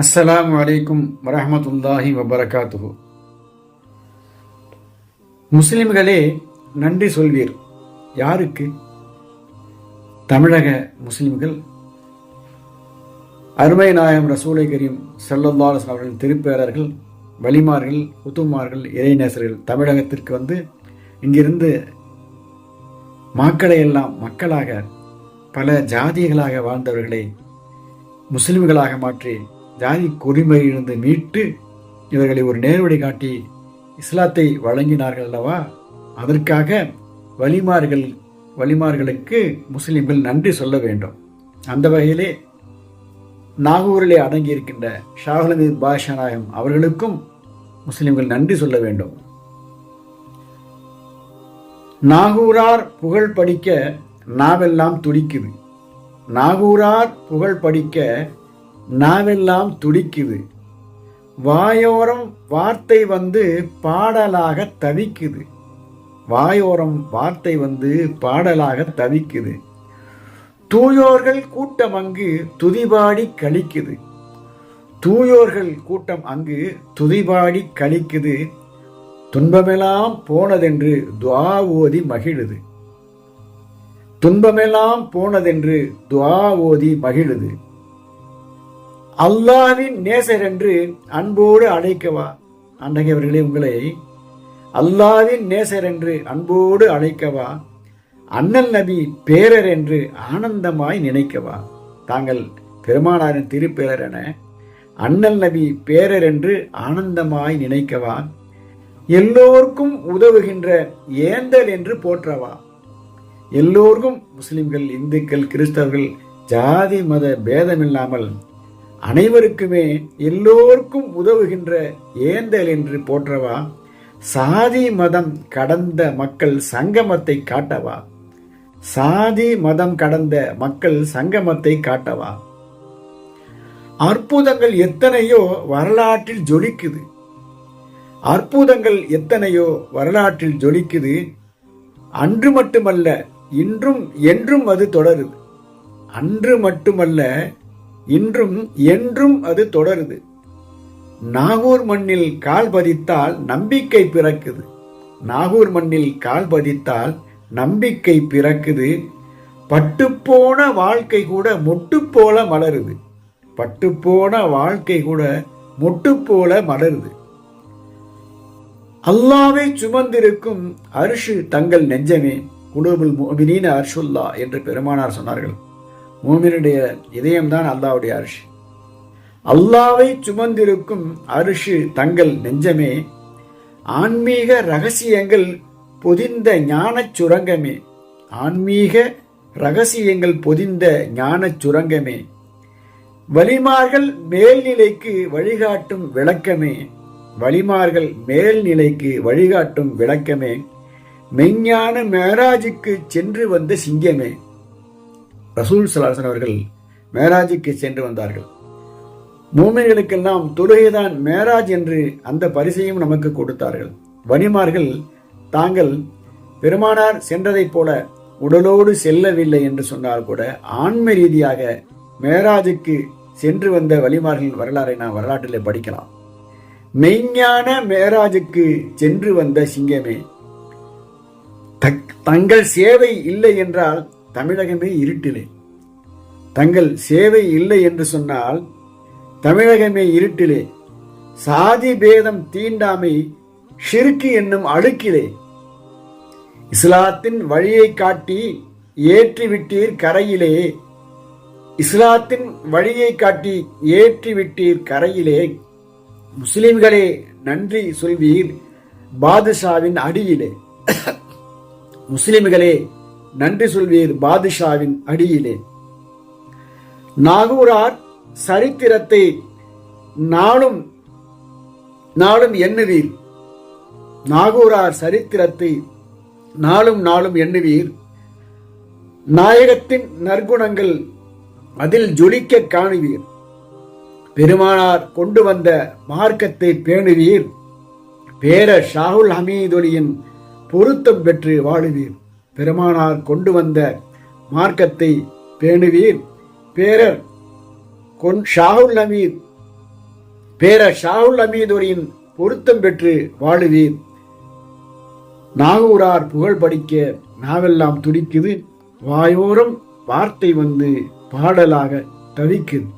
அஸ்ஸலாமு அலைக்கும் வரமத்துல்லாஹி வபரகாத்துஹு. முஸ்லிம்களே நன்றி சொல்வீர். யாருக்கு? தமிழக முஸ்லிம்கள். அருமை நாயம் ரசூலை கரீம் செல்லந்தாலஸ் அவர்களின் திருப்பேரர்கள் வலிமார்கள் உத்துமார்கள் இறைநேசர்கள் தமிழகத்திற்கு வந்து இங்கிருந்து மக்களை எல்லாம் மக்களாக பல ஜாதிகளாக வாழ்ந்தவர்களை முஸ்லிம்களாக மாற்றி ஜாதி குடிமையிலிருந்து மீட்டு இவர்களை ஒரு நேர்வழி காட்டி இஸ்லாத்தை வழங்கினார்கள் அல்லவா? அதற்காக வலிமார்கள் வலிமார்களுக்கு முஸ்லிம்கள் நன்றி சொல்ல வேண்டும். அந்த வகையிலே நாகூரிலே அடங்கியிருக்கின்ற ஷாஹலமீத் பாஷா நாயம் அவர்களுக்கும் முஸ்லிம்கள் நன்றி சொல்ல வேண்டும். நாகூரார் புகழ் படிக்க நாவெல்லாம் துடிக்குது. நாகூரார் புகழ் படிக்க நாவெல்லாம் துடிக்குது. வாயோரம் வார்த்தை வந்து பாடலாக தவிக்குது. வாயோரம் வார்த்தை வந்து பாடலாக தவிக்குது. தூயோர்கள் கூட்டம் அங்கு துதிபாடி கழிக்குது. தூயோர்கள் கூட்டம் அங்கு துதிபாடி கழிக்குது. துன்பமெல்லாம் போனதென்று துவா ஓதி மகிழுது. துன்பமெல்லாம் போனதென்று துவா ஓதி மகிழுது. அல்லாவின் நேசர் என்று அன்போடு அழைக்கவா? அன்றையவர்களே உங்களை அல்லாவின் நேசர் என்று அன்போடு அழைக்கவா? அண்ணல் நபி பேரர் என்று ஆனந்தமாய் நினைக்கவா? தாங்கள் பெருமானாரின் திருப்பேரர் என அண்ணல் நபி பேரர் என்று ஆனந்தமாய் நினைக்கவா? எல்லோருக்கும் உதவுகின்ற ஏந்தல் என்று போற்றவா? எல்லோருக்கும் முஸ்லிம்கள் இந்துக்கள் கிறிஸ்தவர்கள் ஜாதி மத பேதமில்லாமல் அனைவருக்குமே எல்லோருக்கும் உதவுகின்ற ஏந்தல் என்று போற்றவா? சாதி மதம் கடந்த மக்கள் சங்கமத்தை காட்டவா? சாதி மதம் கடந்த மக்கள் சங்கமத்தை காட்டவா? அற்புதங்கள் எத்தனையோ வரலாற்றில் ஜொலிக்குது. அற்புதங்கள் எத்தனையோ வரலாற்றில் ஜொலிக்குது. அன்று மட்டுமல்ல இன்றும் என்றும் அது தொடருது. அன்று மட்டுமல்ல இன்றும் என்றும் அது தொடருது. நாகூர் மண்ணில் கால் பதித்தால் நம்பிக்கை பிறக்குது. நாகூர் மண்ணில் கால் பதித்தால் நம்பிக்கை பிறக்குது. பட்டுப்போன வாழ்க்கை கூட மொட்டு போல மலருது. பட்டுப்போன வாழ்க்கை கூட மொட்டு போல மலருது. அல்லாவை சுமந்திருக்கும் அரிஷு தங்கள் நெஞ்சமே. குடுபுல் மோமினின் அர்ஷுல்லா என்று பெருமானார் சொன்னார்கள். மூமினுடைய இதயம்தான் அல்லாவுடைய அரிசி. அல்லாவை சுமந்திருக்கும் அரிசி தங்கள் நெஞ்சமே ஆன்மீக ரகசியங்கள் பொதிந்த ஞானச் சுரங்கமே ஆன்மீக ரகசியங்கள் பொதிந்த ஞானச் சுரங்கமே வலிமார்கள் மேல்நிலைக்கு வழிகாட்டும் விளக்கமே வழிமார்கள் மேல்நிலைக்கு வழிகாட்டும் விளக்கமே மெஞ்ஞான மேராஜுக்கு சென்று வந்த சிங்கமே ரசூல் சலாசன் அவர்கள் மேராஜுக்கு சென்று வந்தார்கள். மூமின்களுக்கெல்லாம் தொழுகைதான் மேராஜ் என்று அந்த பரிசையும் நமக்கு கொடுத்தார்கள். வணிமார்கள் தாங்கள் பெருமானார் சென்றதைப் போல உடலோடு செல்லவில்லை என்று சொன்னால் கூட ஆன்ம ரீதியாக மேராஜுக்கு சென்று வந்த வழிமார்களின் வரலாறை நாம் வரலாற்றில் படிக்கலாம். மெய்ஞான மேராஜுக்கு சென்று வந்த சிங்கமே தங்கள் சேவை இல்லை என்றால் தமிழகமே இருட்டிலே. தங்கள் சேவை இல்லை என்று சொன்னால் தமிழகமே இருட்டிலே. சாதி பேதம் தீண்டாமை ஷிருக்கு என்னும் அழுக்கிலே. இஸ்லாத்தின் வழியை காட்டி ஏற்றி விட்டீர் கரையிலே. இஸ்லாத்தின் வழியை காட்டி ஏற்றி விட்டீர் கரையிலே. முஸ்லிம்களே நன்றி சொல்வீர் பாதுஷாவின் அடியிலே. முஸ்லிம்களே நன்றி சொல்வீர் பாதுஷாவின் அடியிலே. நாகூரார் சரித்திரத்தை நாளும் நாளும் எண்ணுவீர். நாகூரார் சரித்திரத்தை நாளும் நாளும் எண்ணுவீர். நாயகத்தின் நற்குணங்கள் அதில் ஜொலிக்க காணுவீர். பெருமானார் கொண்டு வந்த மார்க்கத்தை பேணுவீர். பேர ஷாகுல் ஹமீதொலியின் பொருத்தம் பெற்று வாழுவீர். பெருமானார் கொண்டு வந்த மார்க்கத்தை பேணுவீர். பேரர் கொன் ஷாகுல் அமீத் பேரர் ஷாகுல் அமீதுரின் பொருத்தம் பெற்று வாழுவீர். நாகூரார் புகழ் படிக்க நாவெல்லாம் துடிக்குது வாயோரம் வார்த்தை வந்து பாடலாக தவிக்குது.